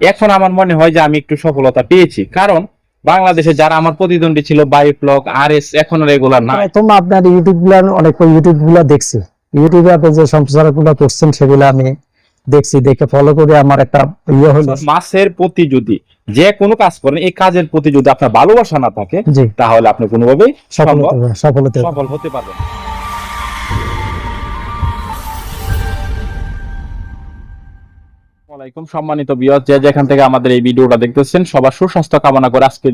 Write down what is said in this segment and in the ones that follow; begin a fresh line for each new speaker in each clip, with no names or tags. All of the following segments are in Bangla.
এখন আমার মনে হয় যে আমি একটু সফলতা পেয়েছি। কারণ বাংলাদেশে যারা আমার প্রতিদ্বন্দ্বী ছিল বায়োফ্লক আর এস এখন রেগুলার না
প্রথম আপনার ইউটিউবগুলো অনেক ইউটিউবগুলো দেখছি। ইউটিউবে আপনি যে সম্প্রচারগুলো করছেন সেগুলো আমি দেখছি দেখে ফলো করে আমার একটা ইয়ে হলো।
মাছের প্রতি যদি যে কোনো কাজ করেন এই কাজের প্রতি যদি আপনার ভালোবাসা না থাকে তাহলে আপনি কোনোভাবেই
সফল। সফল হতে
পারবেন না। ওয়ালাইকুম সম্মানিত বিয়ত যে যেখান থেকে আমাদের এই ভিডিওটা দেখতেছেন, সবার সুস্বাস্থ্য কামনা করে আজকে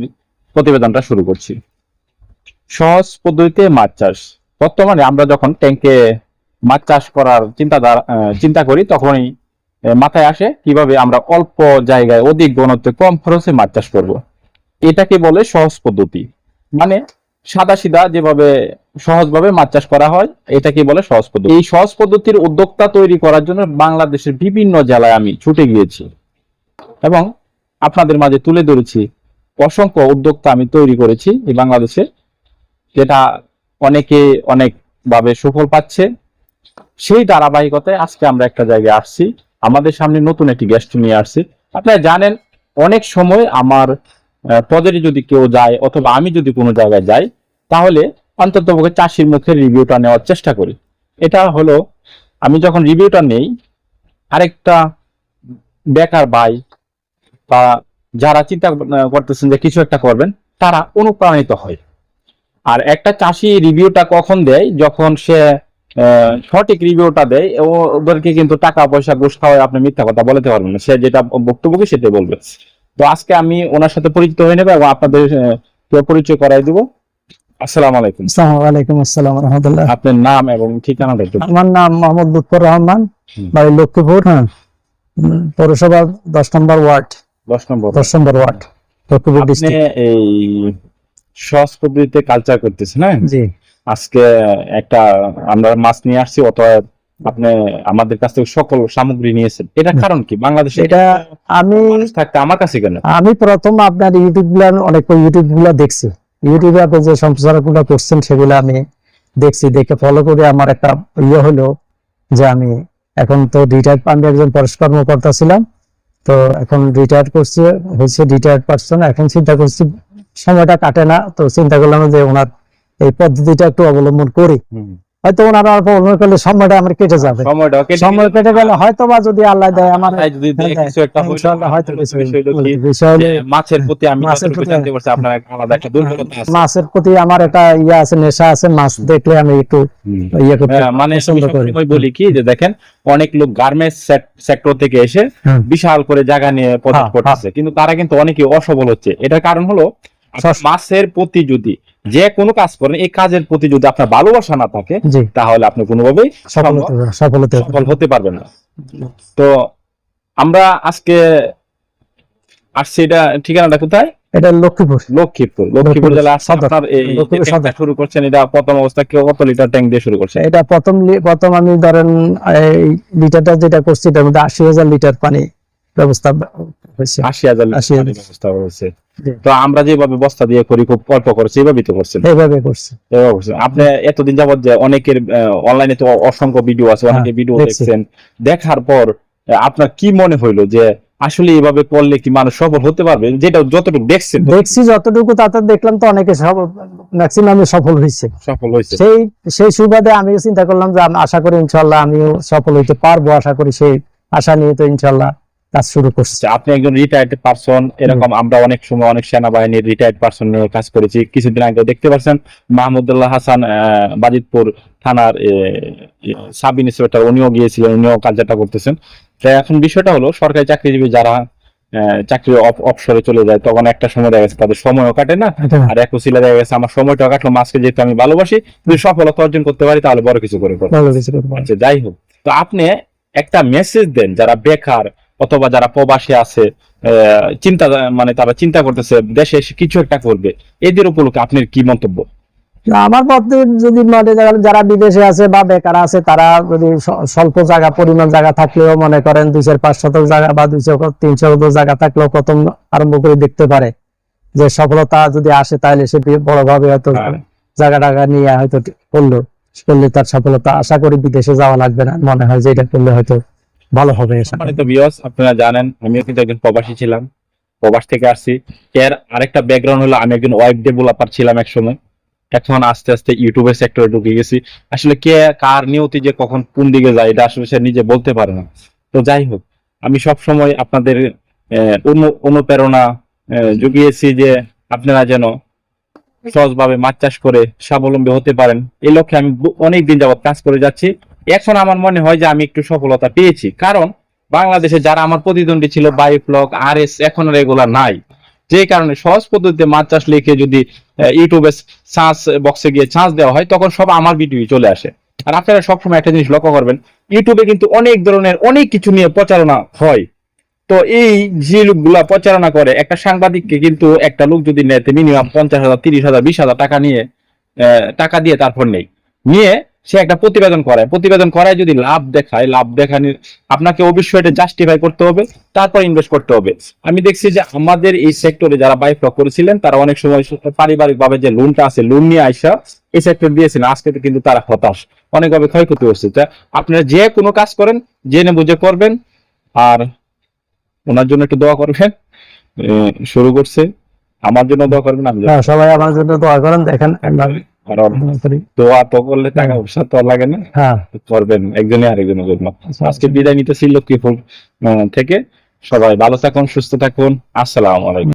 প্রতিবেদনটা শুরু করছি। সহজ পদ্ধতিতে মাছ চাষ। বর্তমানে আমরা যখন ট্যাঙ্কে মাছ চাষ করার চিন্তা চিন্তা করি, তখনই মাথায় আসে কীভাবে আমরা অল্প জায়গায় অধিক ঘনত্বে কম খরচে মাছ চাষ করব। এটাকে বলে সহজ পদ্ধতি। মানে সাদা সিধা যেভাবে সহজভাবে মাছ চাষ করা হয়। এটাকে বলে? সহজ পদ্ধতি। এই সহজ পদ্ধতির উদ্যোক্তা তৈরি করার জন্য বাংলাদেশের বিভিন্ন জেলায় আমি ছুটে গিয়েছি এবং আপনাদের মাঝে তুলে ধরেছি। অসংখ্য উদ্যোক্তা আমি তৈরি করেছি এই বাংলাদেশে, যেটা অনেকে অনেক ভাবে সুফল পাচ্ছে। সেই ধারাবাহিকতায় আজকে আমরা একটা জায়গায় আসছি। আমাদের সামনে নতুন একটি গেস্ট নিয়ে আসছি। আপনারা জানেন, অনেক সময় আমার পদের যদি কেউ যায় অথবা আমি যদি কোনো জায়গায় যাই, তাহলে অন্তত চাষির মুখে রিভিউটা নেওয়ার চেষ্টা করি। এটা হলো, আমি যখন রিভিউটা নেই, আরেকটা বেকার ভাই বা যারা চিন্তা করতেছেন যে কিছু একটা করবেন, তারা অনুপ্রাণিত হয়। আর একটা চাষি রিভিউটা কখন দেয়? যখন সে সঠিক রিভিউটা দেয় ওদেরকে কিন্তু টাকা পয়সা ঘুষ খাওয়ায় আপনি মিথ্যা কথা বলতে পারবেন না। সে যেটা বক্তব্য কি সেটাই বলবে। তো আজকে আমি ওনার সাথে পরিচিত হয়ে নেব এবং আপনাদের পরিচয় করাই দিব। আসসালামু আলাইকুম।
আসসালামু আলাইকুম আসসালাম রহমতুল্লাহ।
আপনার নাম এবং ঠিকানাটা একটু
আমার নাম মোহাম্মদ লুৎফর রহমান বাড়ি লক্ষ্মীপুর হ্যাঁ। পৌরসভা দশ নম্বর ওয়ার্ড।
দশ নম্বর
দশ নম্বর ওয়ার্ড লক্ষ্মীপুর ডিস্ট্রিক্ট
এই সহজ পদ্ধতিতে কালচার করতেছেন হ্যাঁ?
জি।
আজকে একটা আমরা মাছ নিয়ে আসছি অথবা আপনি আমাদের কাছ থেকে সকল সামগ্রী নিয়েছেন। এটার কারণ কি? বাংলাদেশে
এটা আমি
থাকতে আমার কাছে কেন?
আমি প্রথম আপনার ইউটিউবগুলো অনেক ইউটিউবগুলো দেখছি। ইউটিউবে আপনি যে সম্প্রচারগুলো করছেন সেগুলো আমি দেখছি, দেখে ফলো করে আমার একটা ইয়ে হলো যে আমি এখন তো রিটায়ার্ড আমি একজন পরশ কর্মকর্তা ছিলাম, তো এখন রিটায়ার করছি, হয়েছে রিটায়ার্ড পার্সন এখন চিন্তা করছি সময়টা কাটে না, তো চিন্তা করলাম যে ওনার এই পদ্ধতিটা একটু অবলম্বন করি। হয়তো ওনারা অবলম্বন করলে সময়টা আমার কেটে যাবে।
সময়টা
সময় কেটে গেলে হয়তো বা যদি আল্লাহ দেয় আমার
তাই যদি দেখে কিছু একটা হইল,
ইনশাআল্লাহ হয়তো কিছু
বিষয় হলো কি,
বিষয় হলে
যে মাছের প্রতি আমি
মাছের প্রতি-
আপনার আলাদা একটা দুর্বলতা আছে।
মাছের প্রতি আমার একটা ইয়ে আছে নেশা আছে মাছ দেখলে আমি একটু। ইয়ে করতে
হ্যাঁ, মানে
পছন্দ
বলি কি যে দেখেন অনেক লোক গার্মেন্টস সেক্টর থেকে এসে বিশাল করে জায়গা নিয়ে প্রজেক্ট
হ্যাঁ,
করতেছে। কিন্তু তারা কিন্তু অনেকে অসফল হচ্ছে। এটার কারণ হলো মাছের প্রতি যদি যে কোনো কাজ করেন এই কাজের প্রতি যদি আপনার ভালোবাসা না থাকে তাহলে আপনি কোনোভাবেই
সফল হতে
পারবেন না। তো আমরা আজকে আসছি এটা ঠিকানাটা কোথায়?
এটা লক্ষ্মীপুর।
লক্ষ্মীপুর। লক্ষ্মীপুর জেলা আপনার এই শুরু করছেন এটা প্রথম অবস্থা কেউ কত লিটার ট্যাঙ্ক দিয়ে শুরু করছে?
এটা প্রথম প্রথম আমি ধরেন এই লিটারটা যেটা করছি এটার মধ্যে আশি হাজার লিটার পানি ব্যবস্থা
আশি হাজার
আশি হাজার।
লিটার ব্যবস্থা হয়েছে। তো আমরা যেভাবে বস্তা দিয়ে করি খুব অল্প খরচে এইভাবেই তো করছেন?
এইভাবে করছি
আপনি এতদিন যাবত যে অনেকের অনলাইনে তো অসংখ্য ভিডিও আছে অনেকে
হ্যাঁ,
ভিডিও দেখছেন। দেখার পর আপনার কি মনে হইল যে আসলে এইভাবে করলে কি মানুষ সফল হতে পারবে? যেটা যতটুকু দেখছেন।
দেখছি যতটুকু তাতে দেখলাম তো অনেকে সব ম্যাক্সিমামই সফল হয়েছে।
সফল হয়েছে।
সেই সেই সুবাদে আমিও চিন্তা করলাম যে আমি আশা করি ইনশাল্লাহ আমিও সফল হইতে পারব আশা করি সেই আশা নিয়ে তো ইনশাল্লাহ কাজ শুরু করছি।
আচ্ছা, আপনি একজন রিটায়ার্ড পারসন এরকম আমরা অনেক সময় অনেক সেনাবাহিনীর রিটায়ার্ড পারসন নিয়ে কাজ করেছি। কিছুদিন আগে দেখতে পাচ্ছেন মাহমুদুল্লাহ হাসান বাজিতপুর থানার সাব ইন্সপেক্টর উনিও গিয়েছিলেন উনিও কাজটা করতেছেন। তো এখন বিষয়টা হলো সরকারি চাকরিজীবী যারা চাকরি অবসরে চলে যায় তখন একটা সময় দেখা গেছে তাদের সময়ও কাটে না। আর এক উচিলা দেখা গেছে আমার সময়টা কাটলো মাসকে যেহেতু আমি ভালোবাসি যদি সফলতা অর্জন করতে পারি তাহলে বড় কিছু করে। আচ্ছা যাই হোক। তো আপনি একটা মেসেজ দেন যারা বেকার অথবা যারা প্রবাসী আছে চিন্তা মানে তারা চিন্তা করতেছে দেশে এসে কিছু একটা করবে। এদের উপলক্ষে আপনার কি মন্তব্য?
আমার মতে যদি মনে যারা বিদেশে আছে বা বেকার আছে তারা যদি স্বল্প জায়গা পরিমাণ জায়গা থাকলেও মনে করেন দুই পাঁচ শতক জায়গা বা দুইশো তিনশো জায়গা থাকলেও প্রথম আরম্ভ করে দেখতে পারে। যে সফলতা যদি আসে তাহলে সে বড়ভাবে হয়তো
হ্যাঁ।
জায়গা টাকা নিয়ে হয়তো করল। করলে তার সফলতা আশা করি বিদেশে যাওয়া লাগবে না। মনে হয় যে এটা করলে হয়তো ভালো হবে
বিয়স আপনারা জানেন, আমিও কিন্তু একজন প্রবাসী ছিলাম। প্রবাস থেকে আসছি। এর আরেকটা ব্যাকগ্রাউন্ড হলো, আমি একজন ওয়েব ডেভেলপার ছিলাম একসময়। এখন আস্তে আস্তে ইউটিউবের সেক্টরে ঢুকে গেছি। আসলে কে, কার নিয়তি যে কখন কোন দিকে যায়, এটা আসলে সে নিজে বলতে পারে না। তো যাই হোক, আমি সব সময় আপনাদের অনুপ্রেরণা জুগিয়েছি যে আপনারা যেন সহজভাবে মাছ চাষ করে স্বাবলম্বী হতে পারেন। এই লক্ষ্যে আমি অনেক দিন যাবত কাজ করে যাচ্ছি। এখন আমার মনে হয় যে আমি একটু সফলতা পেয়েছি। কারণ বাংলাদেশে যারা আমার প্রতিদ্বন্দ্বী ছিল বায়োফ্লক আর এস এখন এগুলা নাই। যে কারণে সহজ পদ্ধতিতে মাছ চাষ লিখে যদি ইউটিউবে চান্স বক্সে গিয়ে চান্স দেওয়া হয়, তখন সব আমার ভিডিও চলে আসে। আর আপনারা সবসময় একটা জিনিস লক্ষ্য করবেন ইউটিউবে কিন্তু অনেক ধরনের অনেক কিছু নিয়ে প্রচারণা হয়। তো এই যে লোকগুলা প্রচারণা করে, একটা সাংবাদিককে কিন্তু একটা লোক যদি নেয় মিনিমাম পঞ্চাশ হাজার, তিরিশ হাজার, বিশ হাজার টাকা নিয়ে টাকা দিয়ে তারপর নেই। নিয়ে সে একটা প্রতিবেদন করায় প্রতিবেদন করায় যদি লাভ দেখায় লাভ দেখানি আপনাকে অবশ্যই এটা জাস্টিফাই করতে হবে তারপর ইনভেস্ট করতে হবে। আমি দেখছি যে আমাদের এই সেক্টরে যারা বাইফ্লক করেছিলেন তারা অনেক সময় পারিবারিক ভাবে যে লোনটা আছে লোন নিয়ে আইসা এই সেক্টর দিয়েছিলেন। আজকে কিন্তু তারা হতাশ অনেকভাবে ক্ষয়ক্ষতি হচ্ছে। আপনারা যে কোনো কাজ করেন জেনে বুঝে করবেন। আর ওনার জন্য একটু দোয়া করবেন। শুরু করছে। আমার জন্য দোয়া করবেন আমি
হ্যাঁ, সবাই আমার জন্য দোয়া করেন। দেখেন
কারণ
দোয়া
তো করলে টাকা পয়সা তো লাগে না।
হ্যাঁ।
করবেন একজনে আরেকজনের জন্য। আজকে বিদায় নিতেছি লক্ষ্মীপুর আহ, থেকে। সবাই ভালো থাকুন সুস্থ থাকুন। আসসালাম আলাইকুম।